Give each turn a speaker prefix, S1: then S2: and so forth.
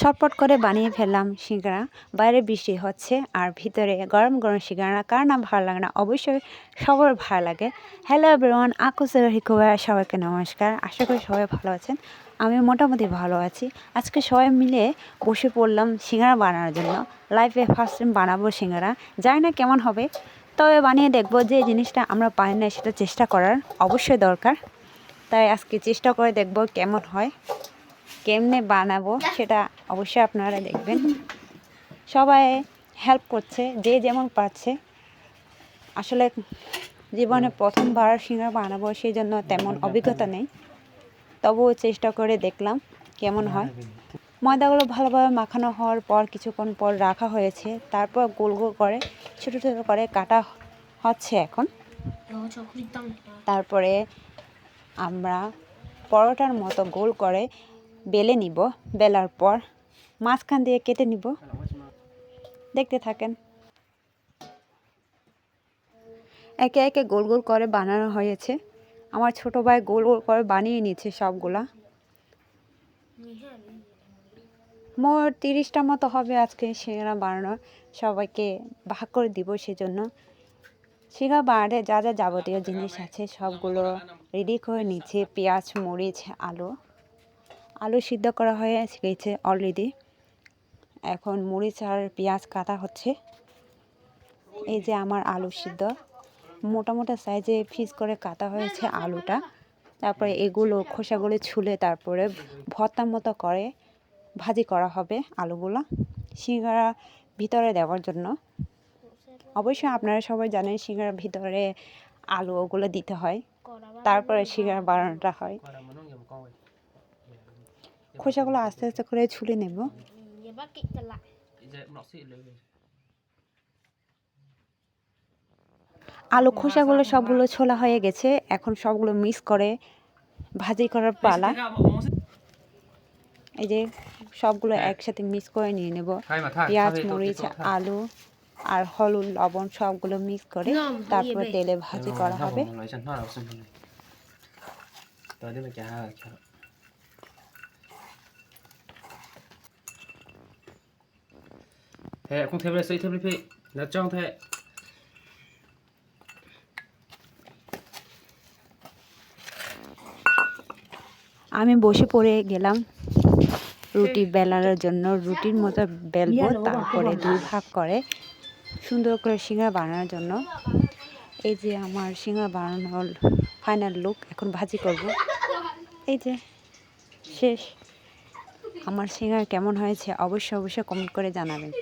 S1: ছটপট করে বানিয়ে ফেললাম সিঙ্গারা। বাইরে বৃষ্টি হচ্ছে আর ভিতরে গরম গরম সিঙ্গারা। কার না ভালো লাগে না? অবশ্যই সবার ভালো লাগে। হ্যালো এভরিওয়ান আকুসের হিকুয়া সবাইকে নমস্কার। আশা করি সবাই ভালো আছেন। আমি মোটামুটি ভালো আছি। আজকে সবাই মিলে বসে পড়লাম সিঙ্গারা বানানোর জন্য। লাইফে ফার্স্ট টাইম বানাবো সিঙ্গারা। জানি না কেমন হবে। তবে বানিয়ে দেখব যে জিনিসটা আমরা পাই না সেটা চেষ্টা করার অবশ্যই দরকার। তাই আজকে চেষ্টা করে দেখব কেমন হয়। কেমনে বানাবো সেটা অবশ্যই আপনারা দেখবেন। সবাই হেল্প করছে যে যেমন পারছে। আসলে জীবনে প্রথমবার সিঙ্গারা বানাবো সেই জন্য তেমন অভিজ্ঞতা নেই। তবুও চেষ্টা করে দেখলাম কেমন হয়। ময়দাগুলো ভালোভাবে মাখানো হওয়ার পর কিছুক্ষণ পর রাখা হয়েছে। তারপর গোল গোল করে ছোটো ছোটো করে কাটা হচ্ছে এখন। তারপরে আমরা পরোটার মতো গোল করে বেলে নিব, বেলার পর মাঝখান দিয়ে কেটে নিব। দেখতে থাকেন। একে একে গোল গোল করে বানানো হয়েছে। আমার ছোট ভাই গোল গোল করে বানিয়ে নিচ্ছে সবগুলা। মোট তিরিশটা মতো হবে আজকে সিঙ্গারা বানানো সবাইকে ভাগ করে দিব সেজন্য। সিঙ্গারা বানাতে যা যা যাবতীয় জিনিস আছে, সবগুলো রেডি করে নিচ্ছে। পেঁয়াজ, মরিচ, আলু। আলু সিদ্ধ করা হয়ে গেছে অলরেডি এখন মরিচ আর পেঁয়াজ কাটা হচ্ছে। এই যে আমার আলু সিদ্ধ। মোটা মোটা সাইজে ফিস করে কাটা হয়েছে আলুটা। তারপরে এগুলো খোসাগুলো ছুলে তারপরে ভর্তার মতো করে ভাজি করা হবে আলুগুলো। সিঙ্গারা ভিতরে দেওয়ার জন্য। অবশ্যই আপনারা সবাই জানেন সিঙ্গারার ভিতরে আলু ওগুলো দিতে হয়। তারপরে সিঙ্গারা বানানোটা হয়। খোসাগুলো আস্তে আস্তে করে ছুলে নেব আলু খোসাগুলো সবগুলো ছোলা হয়ে গেছে এখন সবগুলো মিক্স করে ভাজি করার পালা এই যে সবগুলো একসাথে মিক্স করে নিয়ে নেব পেঁয়াজ মরিচ আলু আর হলুদ লবণ সবগুলো মিক্স করে তারপর তেলে ভাজি করা হবে
S2: thế không thêm lại xây thêm đi là trong thế.
S1: আমি বসে পড়ে গেলাম রুটি বেলানোর জন্য। রুটির মতো বেলবো তারপরে দুই ভাগ করে সুন্দর করে সিঙ্গারা বানানোর জন্য। এই যে আমার সিঙ্গারা বানানোর ফাইনাল লুক এখন ভাজি করব। এই যে শেষ। আমার সিঙ্গারা কেমন হয়েছে অবশ্যই অবশ্যই কমেন্ট করে জানাবেন।